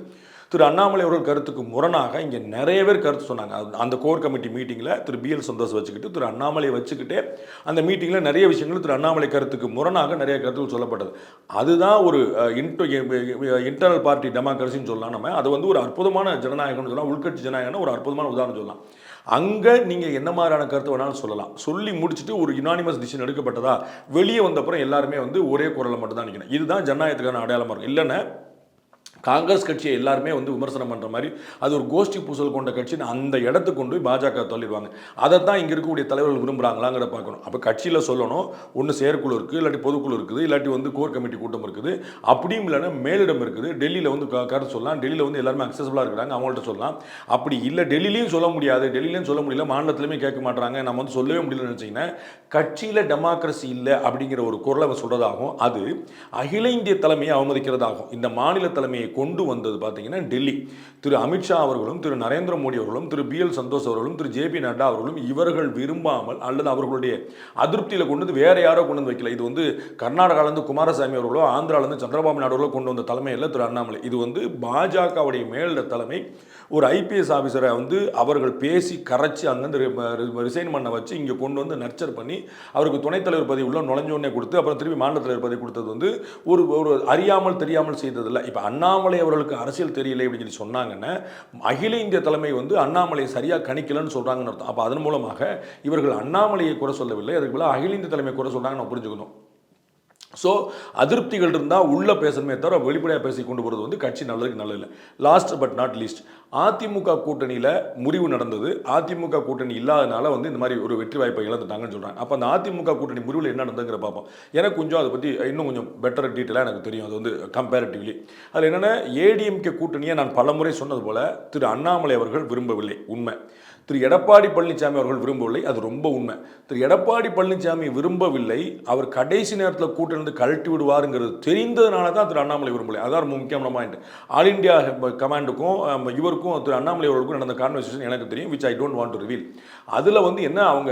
திரு அண்ணாமலை அவர்கள் கருத்துக்கு முரணாக இங்கே நிறைய பேர் கருத்து சொன்னாங்க. அந்த- அந்த கோர் கமிட்டி மீட்டிங்கில் திரு பி எல் சந்தோஷ் வச்சுக்கிட்டு திரு அண்ணாமலை வச்சுக்கிட்டே அந்த மீட்டிங்கில் நிறைய விஷயங்கள் திரு அண்ணாமலை கருத்துக்கு முரணாக நிறைய கருத்துக்கள் சொல்லப்பட்டது. அதுதான் ஒரு இன்டோ இன்டர்னல் பார்ட்டி டெமோக்ரஸின்னு சொல்லலாம் நம்ம. அது வந்து ஒரு அற்புதமான ஜனநாயகம்னு சொல்லலாம். உள்கட்சி ஜனநாயகம்னு ஒரு அற்புதமான உதாரணம் சொல்லலாம். அங்கே நீங்கள் என்ன மாதிரியான கருத்து வேணாலும் சொல்லலாம். சொல்லி முடிச்சுட்டு ஒரு யுனானிமஸ் டிசிஷன் எடுக்கப்பட்டதா? வெளியே வந்தப்புறம் எல்லாருமே வந்து ஒரே குரலை மட்டும் தான் நிற்கணும் இதுதான் ஜனநாயகத்துக்கான அடையாளமாக இருக்கும். இல்லைன்னா காங்கிரஸ் கட்சியை எல்லாருமே வந்து விமர்சனம் பண்ணுற மாதிரி அது ஒரு கோஷ்டி பூசல் கொண்ட கட்சின்னு அந்த இடத்துக்கு கொண்டு போய் பாஜக தள்ளிடுவாங்க. அதை தான் இங்கே இருக்கக்கூடிய தலைவர்கள் விரும்புகிறாங்களாங்கிற பார்க்கணும். அப்போ கட்சியில் சொல்லணும் ஒன்று செயற்குழு இருக்குது இல்லாட்டி பொதுக்குழு இருக்குது இல்லாட்டி வந்து கோர் கமிட்டி கூட்டம் இருக்குது அப்படியும் இல்லைன்னா மேலிடம் இருக்குது டெல்லியில் வந்து க- கருத்து சொல்லலாம் டெல்லியில் வந்து எல்லாருமே அக்சசபிளாக இருக்கிறாங்க அவங்கள்ட்ட சொல்லலாம். அப்படி இல்லை டெல்லிலையும் சொல்ல முடியாது டெல்லிலையும் சொல்ல முடியல மாநிலத்திலுமே கேட்க மாட்டாங்க நம்ம வந்து சொல்லவே முடியலன்னு நினச்சிங்கன்னா கட்சியில் டெமோக்ரஸி இல்லை அப்படிங்கிற ஒரு குரலை சொல்கிறதாகும் அது அகில இந்திய தலைமையை அவமதிக்கிறதாகும். இந்த மாநில தலைமையை கொண்டு வந்தது பார்த்தீங்கன்னா டெல்லி. திரு அமித்ஷா அவர்களும் திரு நரேந்திர மோடி அவர்களும் திரு பி எல் சந்தோஷ் அவர்களும் திரு ஜே பி நட்டா அவர்களும் இவர்கள் விரும்பாமல் அல்லது அவர்களுடைய அதிருப்தியில் கொண்டு வந்து வேற யாரோ கொண்டு வந்து வைக்கல. இது வந்து கர்நாடகாலேருந்து குமாரசாமி அவர்களோ ஆந்திராலேருந்து சந்திரபாபு நாயுடு அவர்களோ கொண்டு வந்த தலைமையில் திரு அண்ணாமலை. இது வந்து பாஜகவுடைய மேலிட தலைமை. ஒரு ஐபிஎஸ் ஆஃபீஸரை வந்து அவர்கள் பேசி கரைச்சி அங்கேருந்து ரிசைன் பண்ண வச்சு இங்கே கொண்டு வந்து நர்ச்சர் பண்ணி அவருக்கு துணைத் தலைவர் பதவி உள்ள நுழைஞ்சோடனே கொடுத்து அப்புறம் திருப்பி மாநில தலைவர் பதவி கொடுத்தது வந்து ஒரு ஒரு அறியாமல் தெரியாமல் செய்ததில்லை. இப்போ அண்ணா அண்ணாமலை அவர்களுக்கு அரசியல் தெரியலை அப்படின்னு சொல்லி சொன்னாங்கன்னா அகில இந்திய தலைமை வந்து அண்ணாமலையை சரியாக கணிக்கலன்னு சொல்கிறாங்கன்னு அர்த்தம். அப்போ அதன் மூலமாக இவர்கள் அண்ணாமலையை குறை சொல்லவில்லை. அதுக்கு பதிலாக அகில இந்திய தலைமை குறை சொல்கிறாங்கன்னு நம்ம புரிஞ்சுக்கணும். ஸோ அதிருப்திகள் இருந்தால் உள்ளே பேசணுமே தவிர வெளிப்படையாக பேசி கொண்டு போகிறது வந்து கட்சி நல்லதுக்கு நல்லது இல்லை last but not least AIADMK கூட்டணியில் முறிவு நடந்தது. அதிமுக கூட்டணி இல்லாதனால வந்து இந்த மாதிரி ஒரு வெற்றி வாய்ப்பை இழந்துட்டாங்கன்னு சொல்கிறாங்க அப்போ அந்த அதிமுக கூட்டணி முறிவில் என்ன நடந்ததுங்கிற பார்ப்போம். எனக்கு கொஞ்சம் அதை பற்றி இன்னும் கொஞ்சம் பெட்டர் டீட்டெயிலாக எனக்கு தெரியும். அது வந்து கம்பேரிட்டிவ்லி அதில் என்னென்னா ஏடிஎம்கே கூட்டணியை நான் பலமுறை சொன்னது போல் திரு அண்ணாமலை அவர்கள் விரும்பவில்லை. உண்மை. திரு எடப்பாடி பழனிசாமி அவர்கள் விரும்பவில்லை அது ரொம்ப உண்மை. திரு எடப்பாடி பழனிசாமி விரும்பவில்லை அவர் கடைசி நேரத்தில் கூட்டிலிருந்து கழட்டி விடுவாருங்கிறது தெரிந்ததுனால தான் திரு அண்ணாமலை விரும்பலை அதான் ரொம்ப முக்கியமான பாயிண்ட் ஆல் இந்தியா கமாண்டுக்கும் இவருக்கும் திரு அண்ணாமலை அவர்களுக்கும் நடந்த கான்வர்சேஷன் எனக்கு தெரியும் which I don't want to reveal அதில் வந்து என்ன அவங்க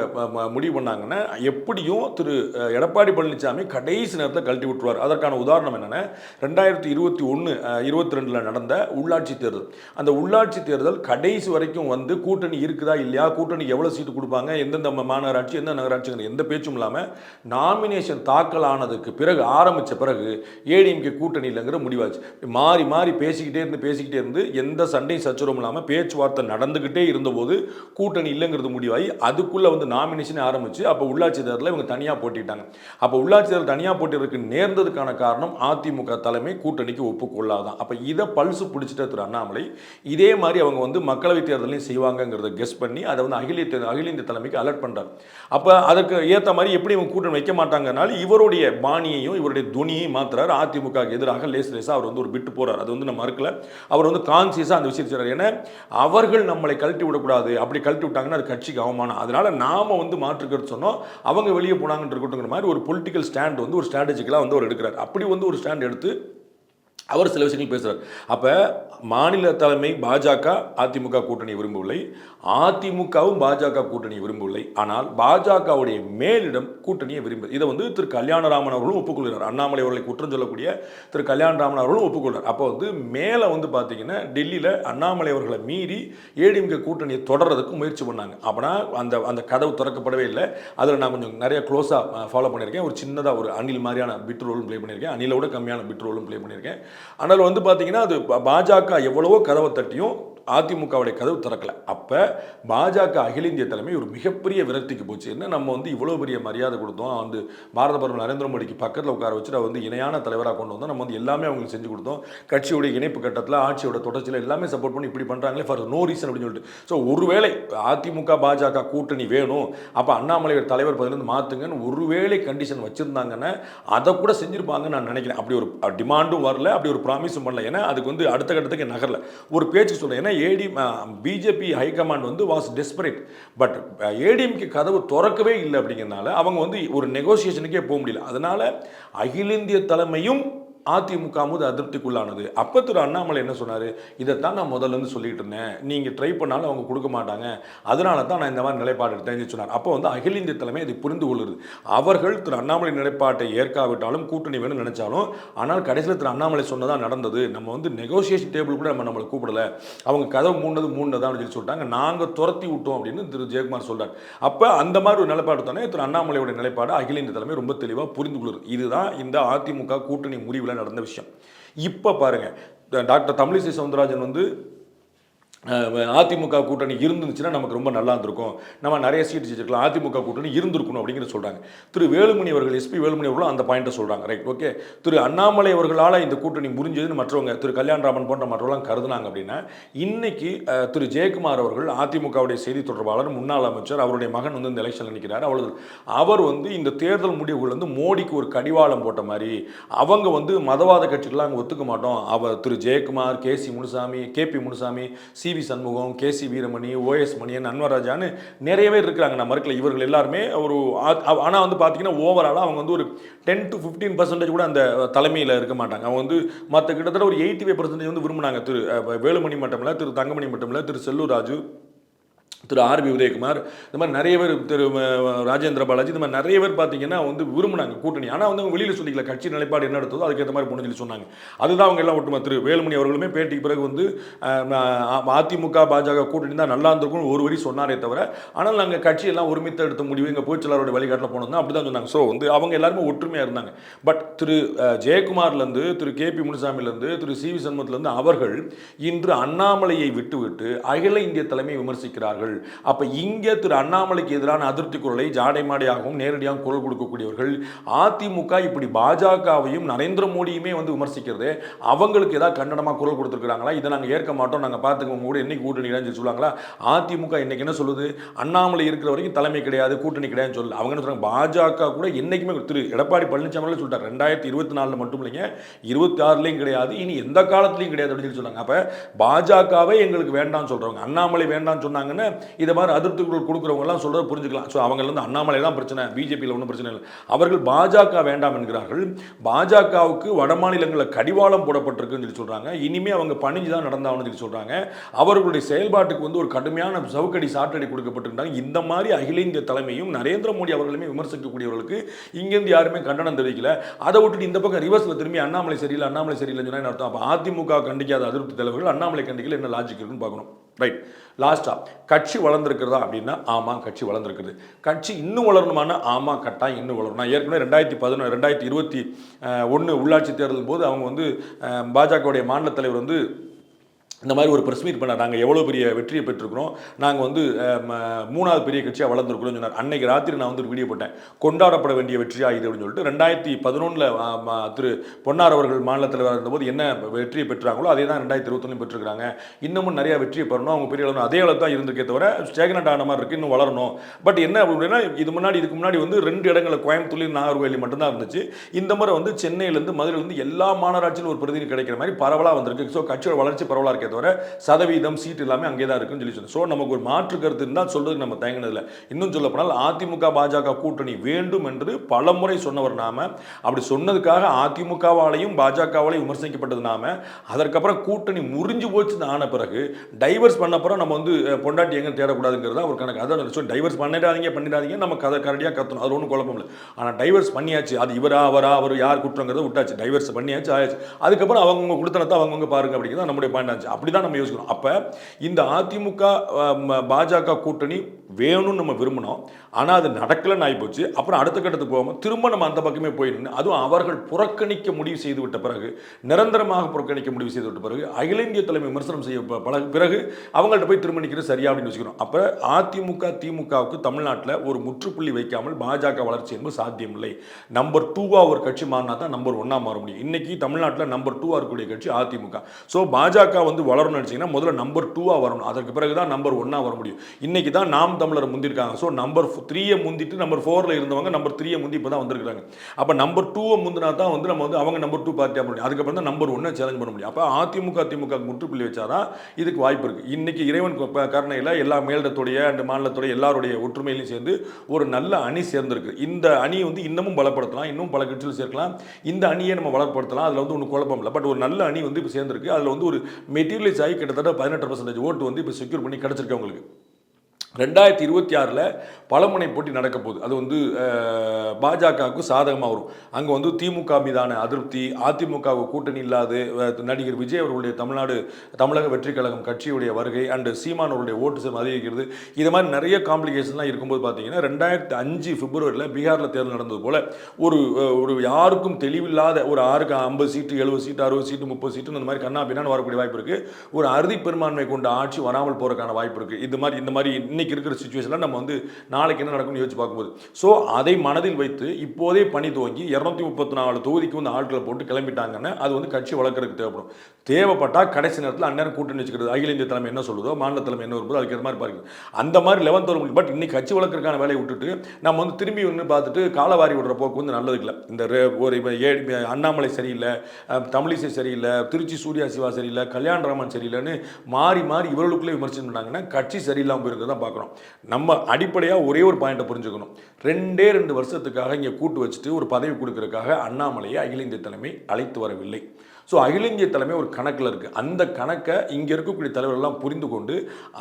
முடிவு பண்ணாங்கன்னா எப்படியும் திரு எடப்பாடி பழனிசாமி கடைசி நேரத்தில் கழட்டி விட்டுருவார். அதற்கான உதாரணம் என்னென்னா ரெண்டாயிரத்தி இருபத்தி ஒன்று இருபத்தி ரெண்டில் நடந்த உள்ளாட்சி தேர்தல். அந்த உள்ளாட்சி தேர்தல் கடைசி வரைக்கும் வந்து கூட்டணி இருக்கிற இருக்குதா இல்லையா? கூட்டணிக்கு எவ்வளோ சீட்டு கொடுப்பாங்க? எந்தெந்த மாநகராட்சி எந்த நகராட்சிங்கிற எந்த பேச்சும் இல்லாமல் நாமினேஷன் தாக்கல் ஆனதுக்கு பிறகு ஆரம்பித்த பிறகு ஏடிஎம்கே கூட்டணி இல்லைங்கிற முடிவாச்சு. மாறி மாறி பேசிக்கிட்டே இருந்து பேசிக்கிட்டே இருந்து எந்த சண்டையும் சச்சரவும் இல்லாமல் பேச்சுவார்த்தை நடந்துக்கிட்டே இருந்தபோது கூட்டணி இல்லைங்கிறது முடிவாகி அதுக்குள்ளே வந்து நாமினேஷன் ஆரம்பித்து அப்போ உள்ளாட்சி தேர்தலில் இவங்க தனியாக போட்டிட்டாங்க. அப்போ உள்ளாட்சி தேர்தல் தனியாக போட்டிருக்கு நேர்ந்ததுக்கான காரணம் அதிமுக தலைமை கூட்டணிக்கு ஒப்புக்கொள்ளாதான் அப்போ இதை பல்சு பிடிச்சிட்ட திரு அண்ணாமலை இதே மாதிரி அவங்க வந்து மக்களவைத் தேர்தலையும் செய்வாங்கங்கிறத கெஸ் பண்ணி அதை வந்து அகில அகில இந்திய தலைமைக்கு அலர்ட் பண்ணுறார் அப்போ அதற்கு ஏற்ற மாதிரி எப்படி இவங்க கூட்டணி வைக்க மாட்டாங்கனால இவருடைய பாணியையும் இவருடைய துணியையும் மாத்துறாரு. அதிமுக எதிராக லேஸ் லேசாக அவர் வந்து ஒரு பிட்டு போகிறார் அது வந்து நம்ம மறுக்கல. அவர் வந்து கான்சியஸாக அந்த விஷயம் செய்கிறார் ஏன்னா அவர்கள் நம்மளை கழட்டி விடக்கூடாது. அப்படி கழட்டி விட்டாங்கன்னா அது கட்சிக்கு அவமானம். அதனால் நாம் வந்து மாற்றுக்கிறது சொன்னோம். அவங்க வெளியே போனாங்கன்னு இருக்கட்டுங்கிற மாதிரி ஒரு பொலிட்டிக்கல் ஸ்டாண்ட் வந்து ஒரு ஸ்ட்ராட்டஜிக்கலாக வந்து அவர் எடுக்கிறார். அப்படி வந்து ஒரு ஸ்டாண்ட் எடுத்து அவர் சில விஷயங்கள் பேசுகிறார் அப்போ மாநில தலைமை பாஜக அதிமுக கூட்டணி விரும்பவில்லை. அதிமுகவும் பாஜக கூட்டணி விரும்பவில்லை. ஆனால் பாஜகவுடைய மேலிடம் கூட்டணியை விரும்புது இதை வந்து திரு கல்யாணராமன் அவர்களும் ஒப்புக்கொள்கிறார். அண்ணாமலை அவர்களை குற்றம் சொல்லக்கூடிய திரு கல்யாணராமன் அவர்களும் ஒப்புக்கொள்கிறார். அப்போ வந்து மேலே வந்து பார்த்தீங்கன்னா டெல்லியில் அண்ணாமலை அவர்களை மீறி ஏடிஎம்கே கூட்டணியை தொடர்றதுக்கு முயற்சி பண்ணாங்க. அப்படின்னா அந்த அந்த கதவு திறக்கப்படவே இல்லை. அதில் நான் கொஞ்சம் நிறைய க்ளோஸாக ஃபாலோ பண்ணியிருக்கேன். ஒரு சின்னதாக ஒரு அணில் மாதிரியான பிட் ரோலும் ப்ளே பண்ணியிருக்கேன். அணிலோட கம்மியான பிட் ரோலும் ப்ளே பண்ணியிருக்கேன். ஆனால் வந்து பார்த்தீங்கன்னா அது பாஜக எவ்வளவோ கதவை தட்டியும் அதிமுகவுடைய கதவு திறக்கல. அப்போ பாஜக அகில இந்திய தலைமை ஒரு மிகப்பெரிய விரக்திக்கு போச்சு. என்ன நம்ம வந்து இவ்வளோ பெரிய மரியாதை கொடுத்தோம். வந்து பாரத பிரதமர் நரேந்திர மோடிக்கு பக்கத்தில் உட்கார வச்சுட்டு அவர் வந்து இணையான தலைவராக கொண்டு வந்தோம். நம்ம வந்து எல்லாமே அவங்களுக்கு செஞ்சு கொடுத்தோம். கட்சியுடைய இணைப்பு கட்டத்தில் ஆட்சியோட தொடர்ச்சியில் எல்லாமே சப்போர்ட் பண்ணி இப்படி பண்ணுறாங்களே ஃபார் நோ ரீசன் அப்படின்னு சொல்லிட்டு. ஸோ ஒருவேளை அதிமுக பாஜக கூட்டணி வேணும். அப்போ அண்ணாமலை தலைவர் பதிலிருந்து மாற்றுங்கன்னு ஒருவேளை கண்டிஷன் வச்சுருந்தாங்கன்னா அதை கூட செஞ்சுருப்பாங்கன்னு நான் நினைக்கிறேன். அப்படி ஒரு டிமாண்டும் வரல. அப்படி ஒரு ப்ராமிஸும் பண்ணல. ஏன்னா அதுக்கு வந்து அடுத்த கட்டத்துக்கு நகரல. ஒரு பேச்சு சொல்றேன். ஏன்னா ஏடி பிஜேபி ஹைகமாண்ட் வந்து வாஸ் டெஸ்பரேட் பட் ஏடிஎம்கே கதவு திறக்கவே இல்லை அப்படிங்கிறதுனால அவங்க வந்து ஒரு நெகோசியேஷனுக்கே போக முடியல. அதனால் அகில இந்திய தலைமையும் அதிமுக போது அதிருப்திக்குள்ளானது. அப்போ திரு அண்ணாமலை என்ன சொன்னார்? இதைத்தான் நான் முதல்ல இருந்து சொல்லிட்டு இருந்தேன். நீங்கள் ட்ரை பண்ணாலும் அவங்க கொடுக்க மாட்டாங்க. அதனால தான் நான் இந்த மாதிரி நிலைப்பாடு எடுத்தேன். சொன்னார். அப்போ வந்து அகில இந்திய தலைமை இதை புரிந்து கொள்ளுது. அவர்கள் திரு அண்ணாமலை நிலைப்பாட்டை ஏற்காவிட்டாலும் கூட்டணி வேணும்னு நினச்சாலும் ஆனால் கடைசியில் திரு அண்ணாமலை சொன்னதான் நடந்தது. நம்ம வந்து நெகோசியேஷன் டேபிள் கூட நம்ம நம்மளை கூப்பிடல. அவங்க கதவு மூணது மூணுதான் அப்படின்னு சொல்லி சொல்லிட்டாங்க. நாங்கள் துரத்தி விட்டோம் அப்படின்னு திரு ஜெயக்குமார் சொல்கிறார் அப்போ அந்த மாதிரி ஒரு நிலைப்பாடு தானே திரு அண்ணாமலையோட நிலைப்பாடு அகில இந்திய தலைமை ரொம்ப தெளிவாக புரிந்து கொள்ளுது. இதுதான் இந்த அதிமுக கூட்டணி முடிவில் நடந்த விஷயம். இப்போ பாருங்க டாக்டர் தமிழிசை சவுந்தரராஜன் வந்து அதிமுக கூட்டணி இருந்துச்சுன்னா நமக்கு ரொம்ப நல்லா இருந்திருக்கும். நம்ம நிறைய சீட் ஜெயிச்சிருக்கலாம். அதிமுக கூட்டணி இருந்திருக்கணும் அப்படிங்கிறத சொல்கிறாங்க திரு வேலுமணி அவர்கள் எஸ்பி வேலுமணி அவர்களும் அந்த பாயிண்ட்டை சொல்கிறாங்க ரைட் ஓகே திரு அண்ணாமலை அவர்களால் இந்த கூட்டணி முடிஞ்சதுன்னு மற்றவங்க திரு கல்யாணராமன் போன்ற மற்றவங்களாம் கருதுனாங்க அப்படின்னா இன்னைக்கு திரு ஜெயக்குமார் அவர்கள் அதிமுகவுடைய செய்தி தொடர்பாளர் முன்னாள் அமைச்சர் அவருடைய மகன் வந்து இந்த எலெக்ஷனில் நிற்கிறார் அவர்கள் அவர் வந்து இந்த தேர்தல் முடிவுகள் வந்து மோடிக்கு ஒரு கடிவாளம் போட்ட மாதிரி அவங்க வந்து மதவாத கட்சிகள்லாம் அங்கே ஒத்துக்க மாட்டோம். அவர் Thiru Jayakumar K C Munusamy K P Munusamy C CV Shanmugam K C Veeramani OS Manian அன்வராஜான்னு நிறைய பேர் இருக்கிறாங்க. நான் மறுக்கல இவர்கள் எல்லாருமே ஒரு ஆனால் வந்து பார்த்தீங்கன்னா ஓவராலாக அவங்க வந்து ஒரு டென் டு ஃபிஃப்டீன் பர்சன்டேஜ் கூட அந்த தலைமையில் இருக்க மாட்டாங்க. அவங்க வந்து மற்ற கிட்டத்தட்ட ஒரு எயிட்டி ஃபைவ் பர்சன்டேஜ் வந்து விரும்பினாங்க. திரு வேலுமணி மட்டும் இல்லை திரு தங்கமணி மட்டும் இல்லை திரு செல்லூர் ராஜு திரு ஆர்பி உதயகுமார் இந்த மாதிரி நிறைய பேர் திரு ராஜேந்திர பாலாஜி இந்த மாதிரி நிறைய பேர் பார்த்தீங்கன்னா வந்து விரும்புனாங்க கூட்டணி. ஆனால் வந்து அவங்க வெளியில் சொல்லிக்கல கட்சி நிலைப்பாடு என்ன எடுத்ததோ அதுக்கேற்ற மாதிரி போகணும்னு சொல்லி சொன்னாங்க. அதுதான் அவங்க எல்லாம் ஒட்டுமா திரு வேலுமணி அவர்களுமே பேட்டிக்கு பிறகு வந்து அதிமுக பாஜக கூட்டணி தான் நல்லா இருந்திருக்கும் ஒரு வரி சொன்னாரே தவிர ஆனால் நாங்கள் கட்சியெல்லாம் ஒருமித்த எடுத்த முடிவு எங்கள் பொதுச்செயலாளருடைய வழிகாட்டில் போனோம் தான் அப்படி தான் சொன்னாங்க. ஸோ வந்து அவங்க எல்லாருமே ஒற்றுமையாக இருந்தாங்க. பட் திரு ஜெயக்குமார்லேருந்து திரு கே பி முனுசாமிலேருந்து திரு சி வி சண்முகத்துலேருந்து அவர்கள் இன்று அண்ணாமலையை விட்டுவிட்டு அகில இந்திய தலைமை விமர்சிக்கிறார்கள் அப்போ இங்கே திரு அண்ணாமலைக்கு எதிரான அதிருப்தி குரலை ஜாடை மாடையாகவும் நேரடியாக குரல் கொடுக்கக்கூடியவர்கள் அதிமுக இப்படி பாஜகவையும் நரேந்திர மோடியுமே வந்து விமர்சிக்கிறது அவங்களுக்கு ஏதாவது கண்டனமாக குரல் கொடுத்துருக்காங்களா இதை நாங்கள் ஏற்க மாட்டோம் நாங்கள் பார்த்துக்கோங்க கூட என்னைக்கு கூட்டணி சொல்லி சொல்லுவாங்களா? அதிமுக இன்னைக்கு என்ன சொல்லுது? அண்ணாமலை இருக்கிற வரைக்கும் தலைமை கிடையாது கூட்டணி கிடையாதுன்னு சொல்லு அவங்க என்ன சொல்கிறாங்க பாஜக கூட என்றைக்குமே திரு எடப்பாடி பழனிசாமி சொல்லிட்டார். ரெண்டாயிரத்தி இருபத்தி நாலில் மட்டும் இல்லைங்க இருபத்தி ஆறுலேயும் கிடையாது இனி எந்த காலத்துலையும் கிடையாது அப்படின்னு சொல்லி சொன்னாங்க அப்போ பாஜகவே எங்களுக்கு வேண்டாம்னு சொல்கிறாங்க அண்ணாமலை வேண்டாம்னு சொன்னாங்கன்னு இதை மாதிரி அதிருப்தி குரல் கொடுக்குறவங்கலாம் சொல்கிறத புரிஞ்சுக்கலாம். ஸோ அவங்க வந்து அண்ணாமலை தான் பிரச்சனை பிஜேபியில் ஒன்றும் பிரச்சனை இல்லை. அவர்கள் பாஜக வேண்டாம் என்கிறார்கள். பாஜகவுக்கு வட மாநிலங்களில் கடிவாளம் போடப்பட்டிருக்குன்னு சொல்லி சொல்கிறாங்க இனிமேல் அவங்க பணிஞ்சு தான் நடந்தாகணும்னு சொல்லி சொல்கிறாங்க அவர்களுடைய செயல்பாட்டுக்கு வந்து ஒரு கடுமையான சவுக்கடி சாட்டடி கொடுக்கப்பட்டிருந்தாங்க இந்த மாதிரி அகில இந்திய தலைமையும் நரேந்திர மோடி அவர்களுமே விமர்சிக்கக்கூடியவர்களுக்கு இங்கேருந்து யாருமே கண்டனம் தெரிவிக்கல. அதை விட்டுட்டு இந்த பக்கம் ரிவர்ஸில் திரும்பி அண்ணாமலை சரியில்லை அண்ணாமலை சரியில்லைன்னு சொன்னால் என்ன அர்த்தம்? அப்போ அதிமுக கண்டிக்காத அதிருப்தி தலைவர்கள் அண்ணாமலை கண்டிக்கல என்ன லாஜிக் இருக்குன்னு பார்க்கணும். ரைட் லாஸ்ட்டாக கட்சி வளர்ந்துருக்குறதா அப்படின்னா ஆமாம் கட்சி வளர்ந்துருக்குது. கட்சி இன்னும் வளரணுமானா ஆமாம் கட்டாயம் இன்னும் வளரும் நான் ஏற்கனவே ரெண்டாயிரத்தி பதினொன்று ரெண்டாயிரத்தி இருபத்தி ஒன்று உள்ளாட்சி தேர்தல் போது அவங்க வந்து பாஜகவுடைய மாநில தலைவர் வந்து இந்த மாதிரி ஒரு ப்ரெஸ் மீட் பண்ணார் நாங்கள் எவ்வளோ பெரிய வெற்றியை பெற்றிருக்கிறோம். நாங்கள் வந்து ம- மூணாவது பெரிய கட்சியாக வளர்ந்துருக்கிறோம்னு சொன்னார். அன்னைக்கு ராத்திரி நான் வந்து ஒரு வீடியோ போட்டேன். கொண்டாடப்பட வேண்டிய வெற்றியாக இது அப்படின்னு சொல்லிட்டு ரெண்டாயிரத்தி பதினொன்றில் திரு பொன்னார் அவர்கள் மாநிலத்தில் இருந்தபோது என்ன வெற்றியை பெற்றாங்களோ அதே தான் ரெண்டாயிரத்தி இருபத்தொன்னு பெற்றிருக்காங்க இன்னமும் நிறைய வெற்றியை பெறணும். அவங்க பெரிய அளவு அதே அளவு தான் இருந்திருக்கே தவிர ஸ்டேக்னட் ஆன மாதிரி இருக்குது இன்னும் வளரணும். பட் என்ன அப்படின்னா இது முன்னாடி இதுக்கு முன்னாடி வந்து ரெண்டு இடங்களில் கோயம்புத்தூர்லையும் நாகர்கோவில் மட்டும்தான் இருந்துச்சு. இந்த முறை வந்து சென்னையிலேருந்து மதுரையிலேருந்து எல்லா மாநகராட்சியிலும் ஒரு பிரதிநிதி கிடைக்கிற மாதிரி பரவலாக வந்திருக்கு. ஸோ கட்சியோட வளர்ச்சி பரவலாக இருக்கே தவிர சதவீதம் சீட் எல்லாமே அங்கே தான் இருக்குன்னு சொல்லி சொன்னேன் ஸோ நமக்கு ஒரு மாற்று கருத்து இருந்தால் சொல்றதுக்கு நம்ம தயங்கினதில்லை. இன்னும் சொல்ல போனால் அதிமுக பாஜக கூட்டணி வேண்டும் என்று பலமுறை சொன்னவர் நாம. அப்படி சொன்னதுக்காக அதிமுகவாலையும் பாஜகவாலையும் விமர்சிக்கப்பட்டது நாம. அதற்கப்புறம் கூட்டணி முறிஞ்சு போச்சு ஆன பிறகு டைவர்ஸ் பண்ண அப்புறம் நம்ம வந்து பொண்டாட்டி எங்கே தேடக்கூடாதுங்கிறது ஒரு கணக்கு. அதான் ஸோ டைவர்ஸ் பண்ணிடாதீங்க பண்ணிடாதீங்க நம்ம கதை கரடியாக கத்தணும் அது ஒன்றும் குழப்பம் இல்லை. ஆனால் டைவர்ஸ் பண்ணியாச்சு. அது இவரா அவரா அவர் யார் குற்றங்கிறத விட்டாச்சு. டைவர்ஸ் பண்ணியாச்சு ஆயாச்சு. அதுக்கப்புறம் அவங்கவுங்க கொடுத்தனத்தை அவங்கவுங்க பாருங்க அப்படிங்கிறது நம்முடைய பாயிண்ட் ஆச்சு. அப்படி தான் நம்ம யோசிக்கணும். அப்போ இந்த அதிமுக பாஜக கூட்டணி வேணும்னு நம்ம விரும்பினோம். ஆனால் அது நடக்கலைன்னு ஆகிப்போச்சு அப்புறம் அடுத்த கட்டத்துக்கு போகாமல் திரும்ப நம்ம அந்த பக்கமே போய் அதுவும் அவர்கள் புறக்கணிக்க முடிவு செய்து விட்ட பிறகு நிரந்தரமாக புறக்கணிக்க முடிவு செய்து விட்ட பிறகு அகில இந்திய தலைமை விமர்சனம் செய்ய பல பிறகு அவங்கள்ட்ட போய் திரும்ப நிற்கிறது சரியா அப்படின்னு வச்சுக்கிறோம் அப்போ அதிமுக திமுகவுக்கு தமிழ்நாட்டில் ஒரு முற்றுப்புள்ளி வைக்காமல் பாஜக வளர்ச்சி என்பது சாத்தியமில்லை. நம்பர் டூவாக ஒரு கட்சி மாறினா தான் நம்பர் ஒன்னாக மாற முடியும். இன்னைக்கு தமிழ்நாட்டில் நம்பர் டூவாக இருக்கக்கூடிய கட்சி அதிமுக. ஸோ பாஜக வந்து வளரணும்னு நினச்சிங்கன்னா முதல்ல நம்பர் டூவாக வரணும். அதற்கு பிறகு தான் நம்பர் ஒன்னாக வர முடியும். இன்னைக்கு தான் நாம் தமிழர் முந்திருக்காங்க ஸோ நம்பர் த்ரீயை முந்திட்டு நம்பர் ஃபோரில் இருந்தவங்க நம்பர் த்ரீயை முந்தி இப்போ தான் வந்திருக்காங்க அப்போ நம்பர் டூவை முந்தினா தான் வந்து நம்ம வந்து அவங்க நம்பர் டூ பார்ட்டியாக முடியும். அதுக்கப்புறம் தான் நம்பர் ஒன்றை சேலஞ்ச் பண்ண முடியும். அப்போ அதிமுக திமுக முற்றுப்புள்ளி வச்சாதான் இதுக்கு வாய்ப்பு இருக்குது இன்றைக்கி இறைவன் கருணையில் எல்லா மேலிடத்துடைய அண்ட் மாநிலத்துடைய எல்லாருடைய ஒற்றுமையிலையும் சேர்ந்து ஒரு நல்ல அணி சேர்ந்திருக்கு. இந்த அணியை வந்து இன்னமும் பலப்படுத்தலாம். இன்னும் பல கட்சிகள் சேர்க்கலாம். இந்த அணியை நம்ம வளப்படுத்தலாம் அதில் வந்து ஒன்றும் குழப்பம் இல்லை. பட் ஒரு நல்ல அணி வந்து இப்போ சேர்ந்திருக்கு. அதில் வந்து ஒரு மெட்டீரியலைஸ் ஆகி கிட்டத்தட்ட பதினெட்டு பர்சன்டேஜ் ஓட்டு வந்து இப்போ செக்யூர் பண்ணி கிடச்சிருக்கு அவங்களுக்கு. ரெண்டாயிரத்தி இருபத்தி ஆறில் பலமுனை போட்டி நடக்க போகுது. அது வந்து பாஜகவுக்கு சாதகமாக வரும். அங்கே வந்து திமுக மீதான அதிருப்தி அதிமுக கூட்டணி இல்லாது நடிகர் விஜய் அவர்களுடைய தமிழ்நாடு தமிழக வெற்றி கழகம் கட்சியுடைய வருகை அண்டு சீமான் அவருடைய ஓட்டு சதவீதம் அதிகரிக்கிறது. இது மாதிரி நிறைய காம்ப்ளிகேஷன்லாம் இருக்கும்போது பார்த்தீங்கன்னா ரெண்டாயிரத்தி அஞ்சு பிப்ரவரியில் பீகாரில் தேர்தல் நடந்தது போல் ஒரு ஒரு யாருக்கும் தெளிவில்லாத ஒரு ஆறுக்கு ஐம்பது சீட்டு எழுபது சீட்டு அறுபது சீட்டு முப்பது சீட்டு இந்த மாதிரி கண்ணா பின்னான்னு வரக்கூடிய வாய்ப்பு இருக்குது ஒரு அறுதி பெரும்பான்மை கொண்ட ஆட்சி வராமல் போகிறதுக்கான வாய்ப்பு இருக்குது இது மாதிரி இந்த மாதிரி இன்னைக்கு இருக்கிற சுச்சுவேஷனில் நம்ம வந்து நாளைக்கு என்ன நடக்கும்னு யோசிச்சு பார்க்கும்போது. ஸோ அதை மனதில் வைத்து இப்போதே பணி துவங்கி இரநூத்தி முப்பத்தி நாலு தொகுதிக்கு வந்து ஆட்களை போட்டு கிளம்பிட்டாங்கன்னா அது வந்து கட்சி வளர்க்குறதுக்கு தேவைப்படும். தேவைப்பட்டால் கடைசி நேரத்தில் அந்நேரம் கூட்டணி வச்சுக்கிறது. அகில இந்திய தலைமை என்ன சொல்லுதோ மாநில தலைமை என்ன வரும்போது அதுக்கு மாதிரி பாருங்க. அந்த மாதிரி லெவன்த் வரும் பட் இன்னைக்கு கட்சி வளர்க்கறதுக்கான வேலையை விட்டுட்டு நம்ம வந்து திரும்பி வந்து பார்த்துட்டு காலவாரி விடுற போக்கு வந்து நல்லது இல்லை. இந்த ஒரு அண்ணாமலை சரியில்லை தமிழிசை சரியில்லை திருச்சி சூர்யா சிவா சரியில்லை கல்யாண ராமன் சரியில்லைன்னு மாறி மாறி இவர்களுக்குள்ளே விமர்சனம் பண்ணாங்கன்னா கட்சி சரியில்லாமல் போயிருக்கிறதா பார்க்கணும். பார்க்குறோம் நம்ம அடிப்படையாக ஒரே ஒரு பாயிண்ட்டை புரிஞ்சுக்கணும். ரெண்டே ரெண்டு வருஷத்துக்காக இங்கே கூட்டு வச்சுட்டு ஒரு பதவி கொடுக்கறதுக்காக அண்ணாமலையை அகில இந்திய தலைமை அழைத்து வரவில்லை. ஸோ அகில இந்திய தலைமை ஒரு கணக்கில் இருக்குது அந்த கணக்கை இங்கே இருக்கக்கூடிய தலைவர்கள்லாம் புரிந்து கொண்டு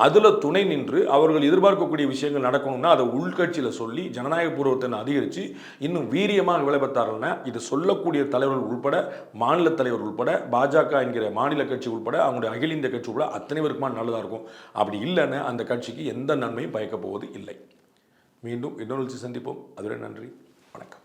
அதில் துணை நின்று அவர்கள் எதிர்பார்க்கக்கூடிய விஷயங்கள் நடக்கணும்னா அதை உள்கட்சியில் சொல்லி ஜனநாயக பூர்வத்தை அதிகரித்து இன்னும் வீரியமாக வேலை இதை இது சொல்லக்கூடிய தலைவர்கள் உள்பட மாநில தலைவர் உள்பட பாஜக என்கிற மாநில கட்சி உள்பட அவங்களுடைய அகில இந்திய கட்சி உள்பட அத்தனை பேருக்குமா நல்லதாக இருக்கும். அப்படி இல்லைன்னு அந்த கட்சிக்கு எந்த நன்மையும் பயக்கப் போவது இல்லை. மீண்டும் இன்னொரு சந்திப்போம். அதுவரை நன்றி. வணக்கம்.